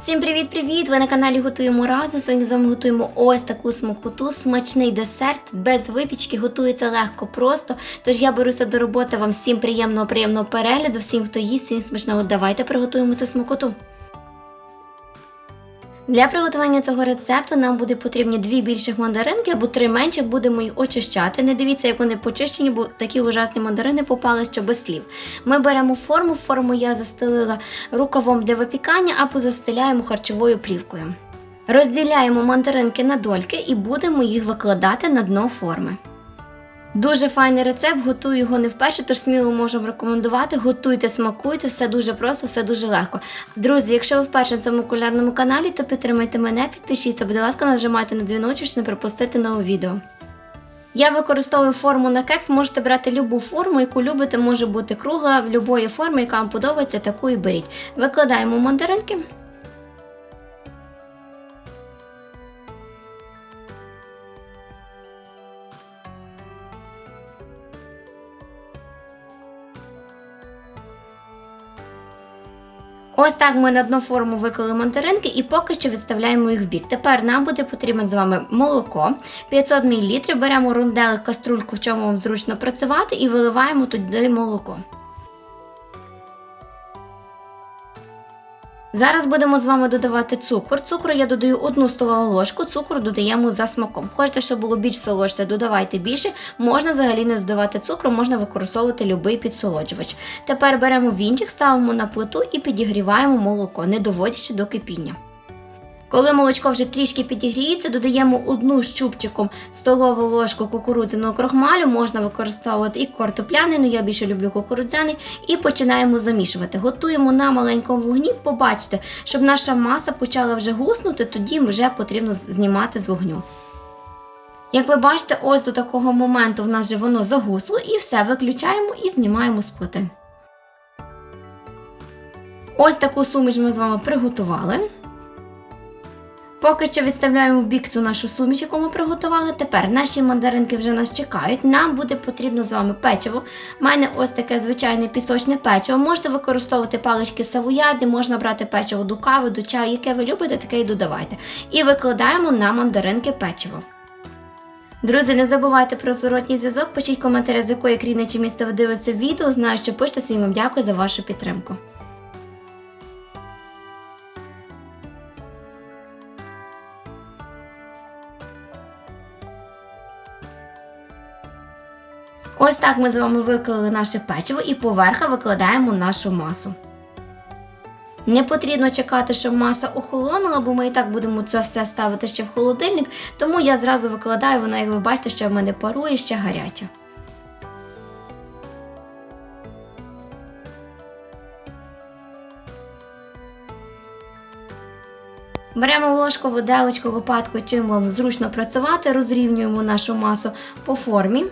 Всім привіт-привіт! Ви на каналі Готуємо разом. Сьогодні з вами готуємо ось таку смакоту, смачний десерт без випічки, готується легко, просто. Тож я беруся до роботи. Вам всім приємного, приємного перегляду, всім, хто їсть, всім смачного. Давайте приготуємо цю смакоту. Для приготування цього рецепту нам буде потрібні дві більших мандаринки або три менші, будемо їх очищати. Не дивіться, як вони почищені, бо такі ужасні мандарини попали, що без слів. Ми беремо форму, форму я застелила рукавом для випікання або застеляємо харчовою плівкою. Розділяємо мандаринки на дольки і будемо їх викладати на дно форми. Дуже файний рецепт, готую його не вперше, тож сміло можемо рекомендувати. Готуйте, смакуйте, все дуже просто, все дуже легко. Друзі, якщо ви вперше на цьому кулінарному каналі, то підтримайте мене, підпишіться, будь ласка, нажимайте на дзвіночок, щоб не пропустити нове відео. Я використовую форму на кекс, можете брати любу форму, яку любите, може бути кругла, будь-якої форми, яка вам подобається, таку і беріть. Викладаємо мандаринки. Ось так ми на дно форму виклали мандаринки і поки що відставляємо їх в бік. Тепер нам буде потрібно з вами молоко 500 мл. Беремо рунделик, каструльку, в чому вам зручно працювати, і виливаємо туди молоко. Зараз будемо з вами додавати цукор. Цукру я додаю одну столову ложку, цукру додаємо за смаком. Хочете, щоб було більш солодше, додавайте більше. Можна взагалі не додавати цукру, можна використовувати будь-який підсолоджувач. Тепер беремо вінчик, ставимо на плиту і підігріваємо молоко, не доводячи до кипіння. Коли молочко вже трішки підігріється, додаємо одну з чубчиком столову ложку кукурудзяного крохмалю, можна використовувати і картопляний, але я більше люблю кукурудзяний, і починаємо замішувати. Готуємо на маленькому вогні, побачите, щоб наша маса почала вже гуснути, тоді вже потрібно знімати з вогню. Як ви бачите, ось до такого моменту в нас же воно загусло і все виключаємо і знімаємо з плити. Ось таку суміш ми з вами приготували. Поки що відставляємо в бік цю нашу суміш, яку ми приготували. Тепер наші мандаринки вже нас чекають. Нам буде потрібно з вами печиво. У мене ось таке звичайне пісочне печиво. Можете використовувати палички савояди, можна брати печиво до кави, до чаю, яке ви любите, таке і додавайте. І викладаємо на мандаринки печиво. Друзі, не забувайте про зворотній зв'язок. Пишіть коментарі, з якої країни чи міста ви дивитеся відео. Знаю, що пишете всім вам дякую за вашу підтримку. Ось так ми з вами виклали наше печиво і поверха викладаємо нашу масу. Не потрібно чекати, щоб маса охолонула, бо ми і так будемо це все ставити ще в холодильник, тому я зразу викладаю, вона, як ви бачите, ще в мене парує, ще гаряча. Беремо ложку, виделочку, лопатку, чим вам зручно працювати, розрівнюємо нашу масу по формі.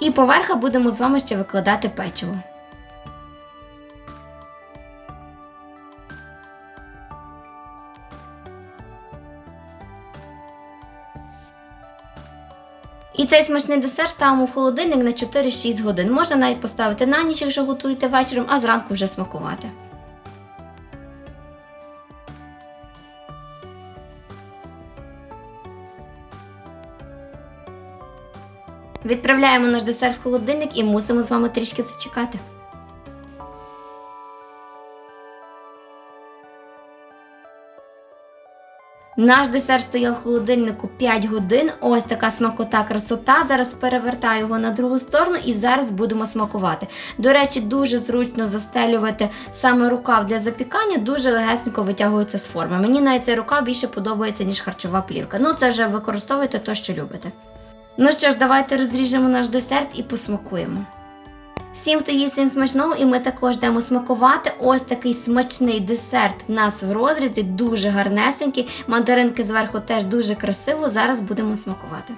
І поверха будемо з вами ще викладати печиво. І цей смачний десерт ставимо в холодильник на 4-6 годин. Можна навіть поставити на ніч, якщо готуєте вечором, а зранку вже смакувати. Відправляємо наш десерт в холодильник і мусимо з вами трішки зачекати. Наш десерт стояв в холодильнику 5 годин. Ось така смакота, красота. Зараз перевертаю його на другу сторону і зараз будемо смакувати. До речі, дуже зручно застелювати саме рукав для запікання, дуже легесенько витягується з форми. Мені навіть цей рукав більше подобається, ніж харчова плівка. Ну, це вже використовуйте то, що любите. Ну що ж, давайте розріжемо наш десерт і посмакуємо. Всім, хто їсть всім смачного, і ми також йдемо смакувати. Ось такий смачний десерт в нас в розрізі, дуже гарнесенький. Мандаринки зверху теж дуже красиво. Зараз будемо смакувати.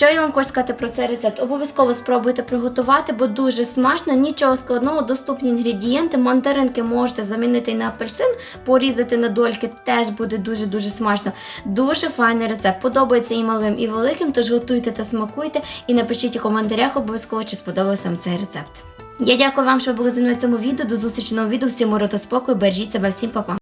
Що я вам хочу сказати про цей рецепт? Обов'язково спробуйте приготувати, бо дуже смачно, нічого складного, доступні інгредієнти. Мандаринки можете замінити на апельсин, порізати на дольки, теж буде дуже-дуже смачно. Дуже файний рецепт. Подобається і малим, і великим, тож готуйте та смакуйте і напишіть у коментарях обов'язково, чи сподобався вам цей рецепт. Я дякую вам, що були зі мною в цьому відео. До зустрічі в відео. Всім миру та спокою. Бережіть себе, всім па-па.